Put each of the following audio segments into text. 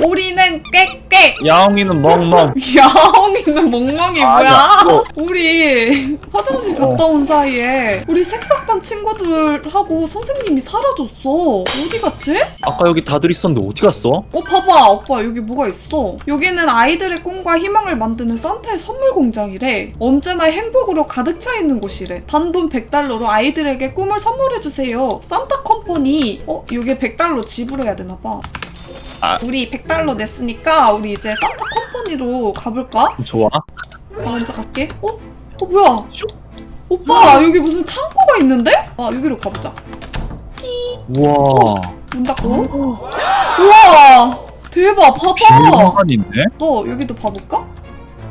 오리는 꽥꽥 야옹이는 멍멍. 야옹이는 멍멍이 뭐야 아니야, 그거- 우리 화장실 어. 갔다 온 사이에 우리 색삭반 친구들하고 선생님이 사라졌어 어디 갔지? 아까 여기 다들 있었는데 어디 갔어? 어 봐봐 오빠 여기 뭐가 있어 여기는 아이들의 꿈과 희망을 만드는 산타의 선물 공장이래 언제나 행복으로 가득 차 있는 곳이래 단돈 100달러로 아이들에게 꿈을 선물해주세요 산타 컴퍼니 어 여기 100달러 지불해야 되나봐 아. 우리 100달러 냈으니까 우리 이제 산타 컴퍼니로 가볼까? 좋아. 나 먼저 갈게 어? 어 뭐야 슉. 오빠 여기 무슨 창고가 있는데? 아 여기로 가보자 우와. 문 닫고 우와 대박 봐봐 비밀공간인데? 너 여기도 봐볼까?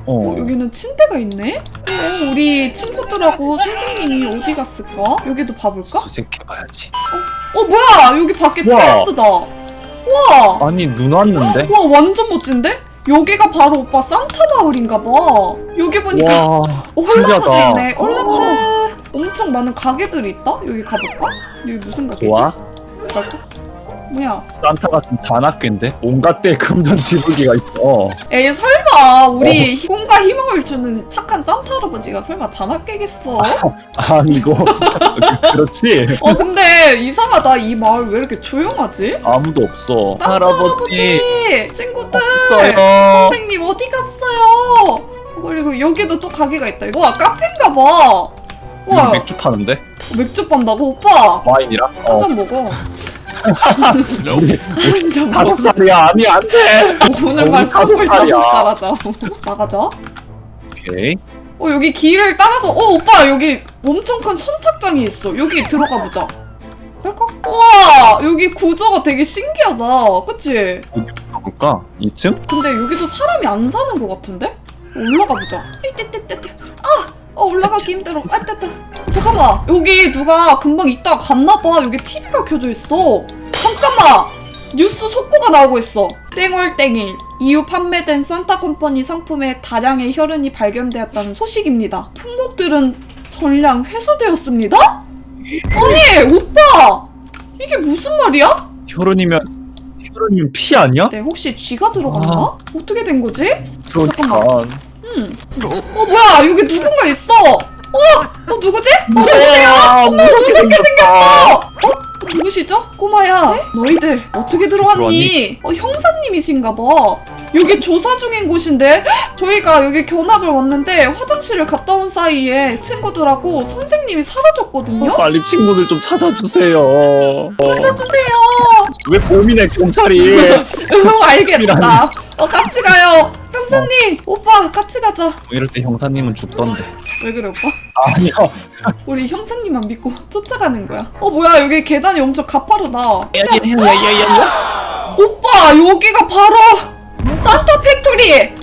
어, 어. 여기는 침대가 있네? 어, 우리 친구들하고 선생님이 어디 갔을까? 여기도 봐볼까? 수색해봐야지. 어, 뭐야! 여기 밖에 우와. 테라스다! 우와! 아니 눈 왔는데? 우와, 완전 멋진데? 여기가 바로 오빠 산타 마을인가 봐. 여기 보니까 와. 어, 홀라프도 신기하다. 있네. 홀라프. 엄청 많은 가게들이 있다? 여기 가볼까? 여기 무슨 가게지? 좋아. 갈까? 뭐야? 산타가 좀 잔악괴인데? 온갖 때 금전 지불기가 있어. 에이 설마 어. 우리 꿈과 희망을 주는 착한 산타 할아버지가 설마 잔악 깨겠어? 아니고. 그렇지. 어 근데 이상하다 이 마을 왜 이렇게 조용하지? 아무도 없어. 산타 할아버지. 친구들 없어요. 선생님 어디 갔어요? 그리고 여기도 또 가게가 있다 와 카페인가 봐와 맥주 파는데? 맥주 판다고 오빠 와인이랑? 어. 한잔 먹어 다섯 살이야. 아니 안 돼. 오늘만 우리 선물 다섯 살이야. 다섯 살하자 나가자 오케이. 어 여기 길을 따라서 어 오빠 여기 엄청 큰 선착장이 있어 여기 들어가 보자 할까? 와 여기 구조가 되게 신기하다 그치? 가볼까? 2층? 근데 여기서 사람이 안 사는 것 같은데? 올라가 보자 띠띠띠띠 아! 어 올라가기 힘들어. 아 따따 잠깐만. 여기 누가 금방 있다가 갔나봐. 여기 TV가 켜져 있어. 잠깐만. 뉴스 속보가 나오고 있어. 땡월땡일. 이후 판매된 산타 컴퍼니 상품에 다량의 혈흔이 발견되었다는 소식입니다. 품목들은 전량 회수되었습니다? 아니 오빠! 이게 무슨 말이야? 혈흔이면 혈흔이면 피 아니야? 네 혹시 쥐가 들어갔나? 어떻게 된 거지? 그러니까 음. 어 뭐야 여기 누군가 있어 어? 어 누구지? 무서워 무섭게 생겼다 어? 누구시죠? 꼬마야 너희들 어떻게 들어왔니? 어 형사님이신가 봐 여기 조사 중인 곳인데 저희가 여기 견학을 왔는데 화장실을 갔다 온 사이에 친구들하고 선생님이 사라졌거든요? 빨리 친구들 좀 찾아주세요 어, 찾아주세요 왜 봄이네 경찰이 응 알겠다 어 같이 가요 형사님 오빠 같이 가자 이럴 때 형사님은 죽던데 왜 그래 오빠? 아니야 우리 형사님만 믿고 쫓아가는 거야. 어 뭐야 여기 계단이 엄청 가파르다. 야야야야야야 오빠 여기가 바로 산타 팩토리.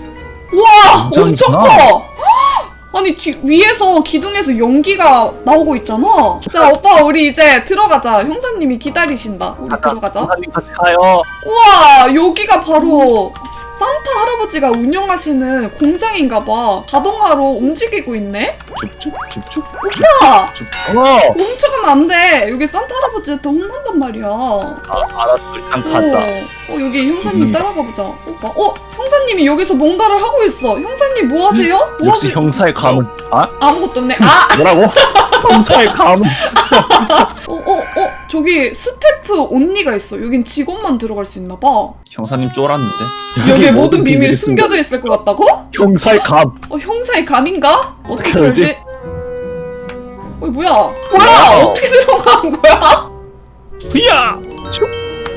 와 엄청. 커. 아니 뒤, 위에서 기둥에서 연기가 나오고 있잖아. 자 오빠 우리 이제 들어가자. 형사님이 기다리신다. 우리 들어가자. 형사님 같이 가요 우와 여기가 바로 산타 할아버지가 운영하시는 공장인가봐. 자동화로 움직이고 있네. 줍줍 줍줍 오빠 줍 어! 훔쳐가면 안 돼. 여기 산타 할아버지한테 혼난단 말이야. 어, 아, 알았어 일단 가자 어, 여기 형사님 죽는다. 따라가 보자. 오빠. 어, 형사님이 여기서 뭔가를 하고 있어. 형사님 뭐 하세요? 뭐 역시 하세요? 형사의 감은 아? 아무것도 없네. 아, 뭐라고? 형사의 감은 어, 어, 어, 저기 스태프 언니가 있어. 여긴 직원만 들어갈 수 있나 봐. 형사님 쫄았는데 여기 모든 비밀이 숨겨져 있을 것 같다고? 형사의 감 어, 형사의 간인가? 어떻게 어떻게 알지? 알지? 어, 뭐야? 뭐야? 와우. 어떻게 들어간 거야? 히야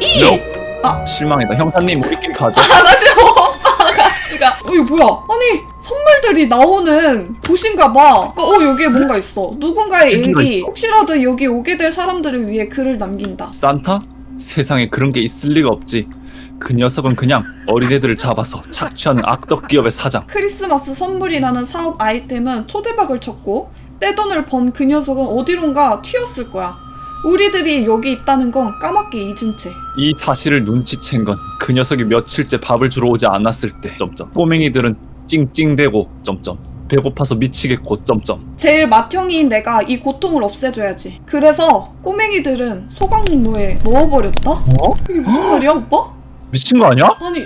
이. No. 아, 실망이다 형사님 우리끼리 가자 아, 나 지금 오빠가 같이 가. 어, 이거 뭐야? 아니, 선물들이 나오는 곳인가 봐. 어, 여기에 뭔가 있어. 누군가의 여기가 일기. 있어. 혹시라도 여기 오게 될 사람들을 위해 글을 남긴다. 산타? 세상에 그런 게 있을 리가 없지 그 녀석은 그냥 어린애들을 잡아서 착취하는 악덕 기업의 사장 크리스마스 선물이라는 사업 아이템은 초대박을 쳤고 떼돈을 번 그 녀석은 어디론가 튀었을 거야. 우리들이 여기 있다는 건 까맣게 잊은 채. 이 사실을 눈치챈 건 그 녀석이 며칠째 밥을 주러 오지 않았을 때 점점 꼬맹이들은 찡찡대고 점점 배고파서 미치겠고 점점 제일 맏형인 내가 이 고통을 없애줘야지. 그래서 꼬맹이들은 소각로에 넣어버렸다? 어? 이게 무슨 말이야, 오빠? 미친 거 아니야? 아니,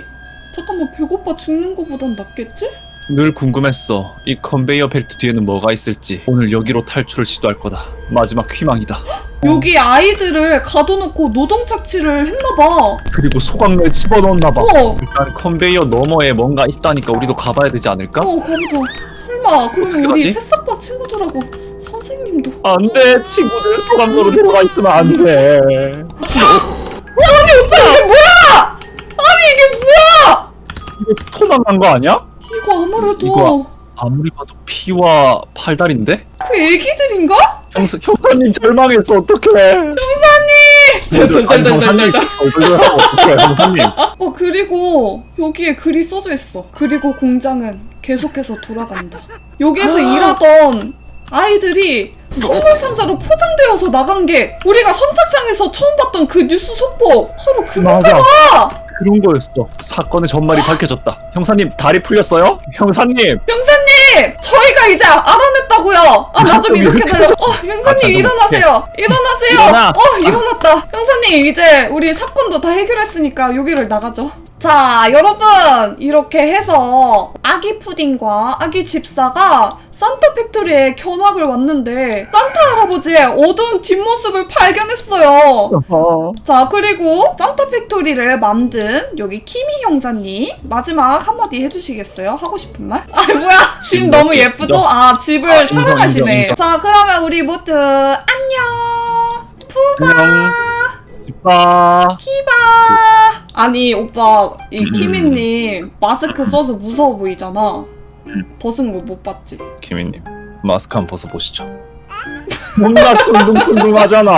잠깐만, 배고파 죽는 거보단 낫겠지? 늘 궁금했어 이 컨베이어 벨트 뒤에는 뭐가 있을지 오늘 여기로 탈출을 시도할 거다 마지막 희망이다 여기 아이들을 가둬놓고 노동 착취를 했나봐. 그리고 소각로에 집어넣었나봐 어, 일단 컨베이어 너머에 뭔가 있다니까 우리도 가봐야 되지 않을까? 어, 가보자. 설마, 그러면 우리? 새싹바 친구들하고 선생님도. 안 돼 친구들 소각로로 들어가 있으면 안 돼 아니, 오빠, 이게 뭐야! 아니, 이게 뭐야! 이거 토막난 거 아니야? 이거 아무래도 이거- 아무리 봐도 피와 팔다리인데? 그 애기들인가? 형사, 형사님 절망했어 어떡해 형사님! 아니 형사님 얼굴하고 어떡해 형사님 어 그리고 여기에 글이 써져 있어. 그리고 공장은 계속해서 돌아간다. 여기에서 일하던 아이들이 선물 상자로 포장되어서 나간 게 우리가 선착장에서 처음 봤던 그 뉴스 속보 바로 그건가 맞아 봐. 그런 거였어 사건의 전말이 밝혀졌다 형사님 다리 풀렸어요? 형사님 형사 님 저희가 이제 알아냈다고요. 아 나 좀 이렇게 달려. 어 아, 형사님 잠깐만. 일어나세요. 일어나세요. 일어나. 어 일어났다. 형사님 이제 우리 사건도 다 해결했으니까 여기를 나가죠. 자 여러분 이렇게 해서 아기 푸딩과 아기 집사가 산타 팩토리에 견학을 왔는데 산타 할아버지의 어두운 뒷모습을 발견했어요. 자 그리고 산타 팩토리를 만든 여기 키미 형사님 마지막 한마디 해주시겠어요? 하고 싶은 말? 아 뭐야 집집 너무 예쁘죠? 아 집을 아, 인정, 사랑하시네 인정, 인정. 자 그러면 우리 모두 안녕 안녕 집사 키바 아니 오빠 이 음. 키미님 마스크 써서 무서워 보이잖아 벗은 거 못 봤지? 김희님 마스크 한번 벗어 보시죠 뭔가 순둥순둥하잖아